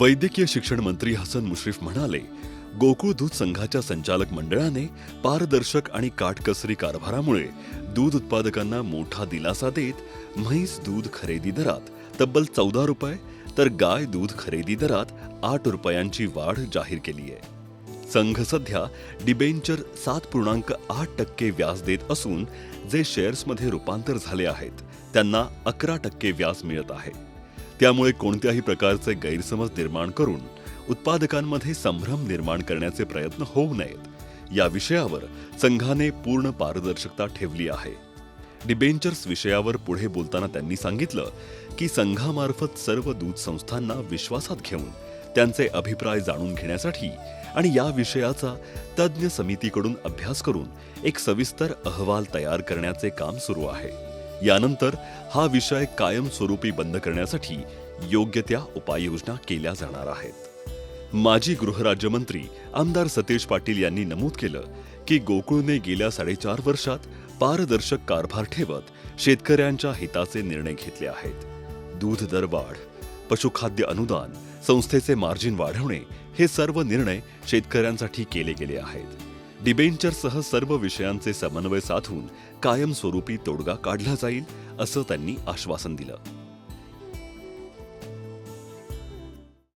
वैद्यकीय शिक्षण मंत्री हसन मुश्रीफ म्हणाले गोकुळ दूध संघाच्या संचालक मंडळाने पारदर्शक आणि काटकसरी कारभारामुळे दूध उत्पादकांना मोठा दिलासा देत म्हैस दूध खरेदी दरात तब्बल चौदा रुपये तर गाय दूध खरेदी दरात आठ रुपयांची वाढ जाहीर केली आहे. संघ सध्या डिबेंचर सात पूर्णांक आठ टक्के व्याज देत असून जे शेअर्समध्ये रूपांतर झाले आहेत त्यांना अकरा टक्के व्याज मिळत आहे. त्यामुळे कोणत्याही प्रकारचे गैरसमज निर्माण करून उत्पादकांमध्ये संभ्रम निर्माण करण्याचे प्रयत्न होऊ नयेत. या विषयावर संघाने पूर्ण पारदर्शकता ठेवली आहे. डिबेंचर्स विषयावर पुढे बोलताना त्यांनी सांगितलं की संघामार्फत सर्व दूध संस्थांना विश्वासात घेऊन त्यांचे अभिप्राय जाणून घेण्यासाठी आणि या विषयाचा तज्ज्ञ समितीकडून अभ्यास करून एक सविस्तर अहवाल तयार करण्याचे काम सुरू आहे. यानंतर हा विषय कायमस्वरूपी बंद करण्यासाठी योग्य त्या उपाययोजना केल्या जाणार आहेत. माजी गृहराज्यमंत्री आमदार सतेज पाटील यांनी नमूद केलं की गोकुळने गेल्या साडेचार वर्षात पारदर्शक कारभार ठेवत शेतकऱ्यांच्या हिताचे निर्णय घेतले आहेत. दूध दरवाढ पशुखाद्य अनुदान संस्थेचे मार्जिन वाढवणे हे सर्व निर्णय शेतकऱ्यांसाठी केले गेले आहेत. डिबेंचरसह सर्व विषयांचे समन्वय साधून कायमस्वरूपी तोडगा काढला जाईल असं त्यांनी आश्वासन दिलं.